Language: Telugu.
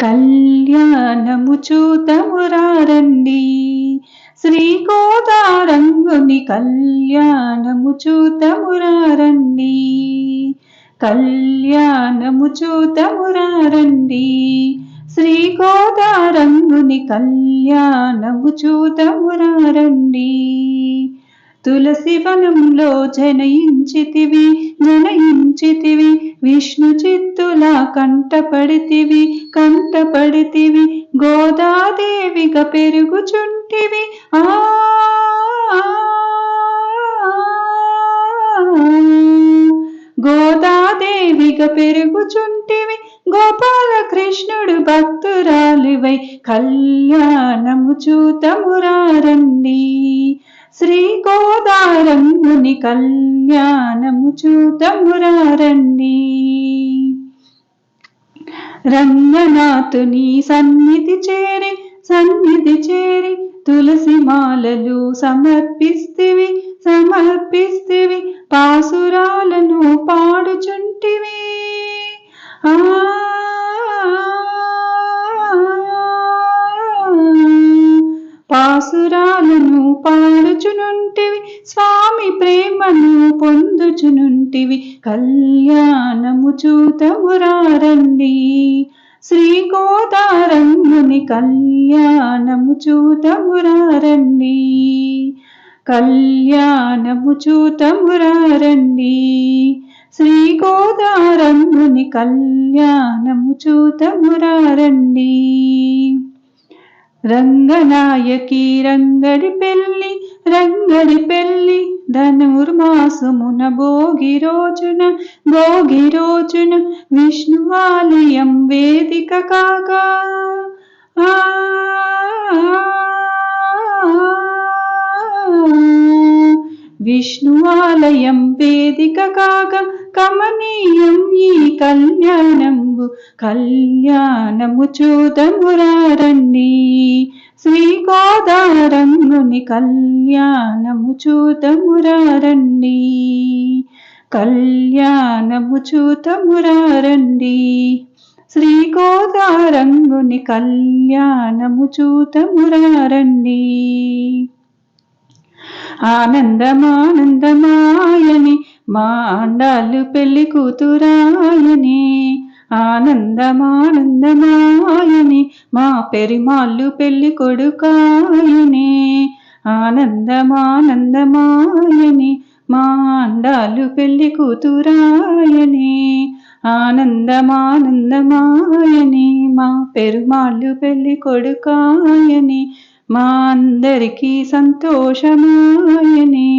కళ్యాణము చూతమురారండి. శ్రీకోదారంగుని కళ్యాణము చూతమురారండి. కళ్యాణము చూతమురారండి. శ్రీకోదారంగుని కళ్యాణము చూతమురారండి. తులసి వనంలో జనయించితివి జనయించితివి. విష్ణు చిత్తులా కంటపడితివి కంటపడితివి. గోదాదేవిగా పెరుగుచుంటివి. ఆ. గోదాదేవిగా పెరుగుచుంటివి. గోపాలకృష్ణుడు భక్తురాలివై కళ్యాణము చూతమురారండి. శ్రీ గోదారంగుని కళ్యాణము చూతమురారండి రంగనాథుని సన్నిధి చేరి సన్నిధి చేరి తులసి మాలలు సమర్పిస్తివి సమర్పిస్తివి పాసురాలను పాసురాలను పాడుచునుంటివి స్వామి ప్రేమను పొందుచునుంటివి. కళ్యాణము చూతమురారండి. శ్రీ గోదారంగుని కళ్యాణము చూతమురారండి. కళ్యాణము చూతమురారండి. శ్రీ గోదారంగుని కళ్యాణము చూతమురారండి. రంగనాయకి రంగడి పెళ్ళి రంగడి పెళ్ళి ధనుర్మాసమున భోగి రోజున భోగి రోజున విష్ణువాలయం వేదిక కాగా. విష్ణు ఆలయం వేదిక కాగా కమనీయం ఈ కళ్యాణంబు. కళ్యాణము చూదమురారండి. శ్రీ గోదారంగుని కళ్యాణము చూదమురారండి. కళ్యాణము చూతమురారండి శ్రీ గోదారంగుని కళ్యాణము చూతమురారండి ఆనందమానందమాయని మాండాలు పెళ్ళి కూతురాయని ఆనందమానందమాయని మా పెరిమాళ్ళు పెళ్ళి కొడుకాయని ఆనందమానందమాయని మా అండాలు పెళ్ళి కూతురాయని ఆనందమానందమాయని మా పెరుమాళ్ళు పెళ్ళి కొడుకాయని మా అందరికీ సంతోషమాయనే.